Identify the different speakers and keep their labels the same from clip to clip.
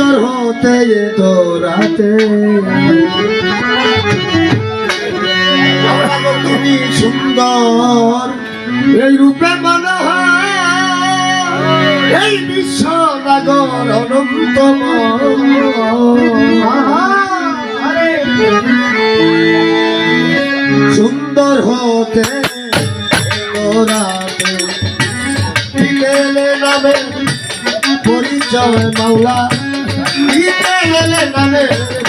Speaker 1: সুন্দর হতে তো রাতে। তুমি সুন্দর, এই রূপে মনে হয় এই বিশ্ব নাগর অনন্তম সুন্দর হতে পরিচয় মাওলা। বিকেলে নামে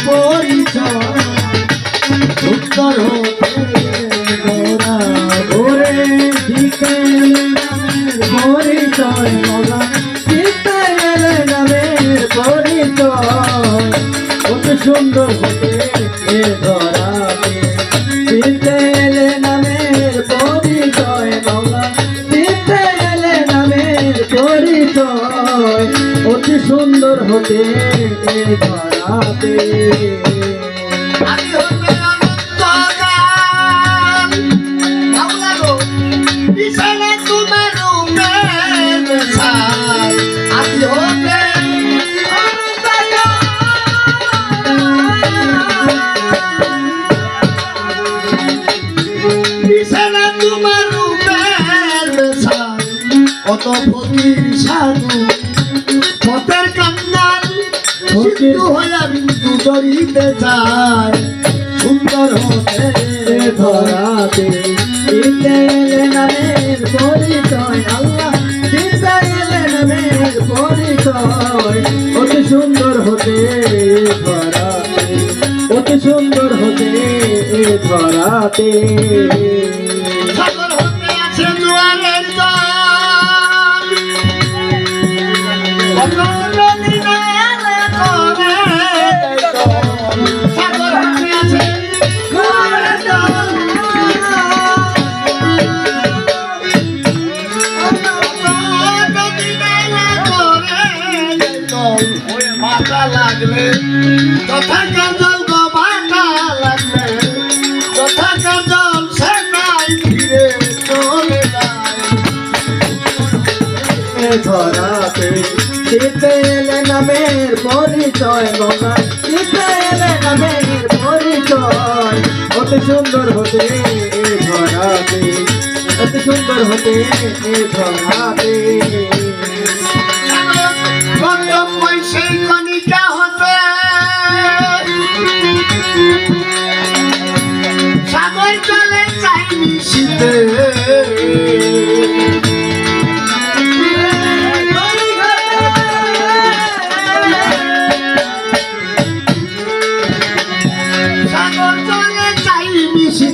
Speaker 1: পরিচয় সুন্দর হতে গোরা
Speaker 2: ওরে বিকেল পরিচয় মগা বিকেল নামের পরিচয় কত সুন্দর হতে এ ধরাতে বিকেল নামের পরিচয় বিকেল নামের পরিচয় অতি সুন্দর হতে ধরাতে
Speaker 1: কত ফকির সাধু পথের কান্নার ফকির হইয়া বিন্দু ধরিতে চায় সুন্দর হতে
Speaker 2: ধরাতে বিকেল নামের পরিচয়, আল্লাহ পরিচয়। অতি সুন্দর হতে ধরাতে, অতি সুন্দর হতে ধরাতে।
Speaker 1: সাগর হতে আছে লাগলে কথা কাজল গো মাথা লাগলে কথা কাজল সে ফিরে চলে যায়
Speaker 2: ধরাতে বিকেল নামের পরিচয় গঙ্গা বিকেল নামের পরিচয় অতি সুন্দর হতে ধরাতে অতি সুন্দর হতে ধরাতে
Speaker 1: কত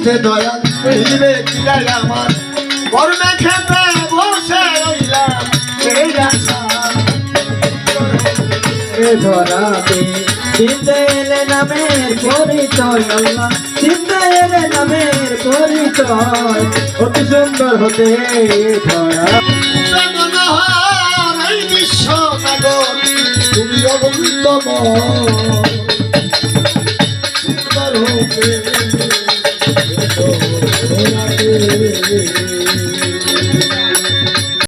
Speaker 1: শীতে দয়াল মিলবে কিলাই আমার। কর্মে খেতে বসে রইলাম সেই আশা।
Speaker 2: ধরাতে বিকেল নামের পরিচয় আল্লাহ। বিকেল নামের পরিচয় অতি সুন্দর হতে ধরা।
Speaker 1: মনোহর এই বিশ্ব সাগর তুমি অনন্তম সুন্দর হতে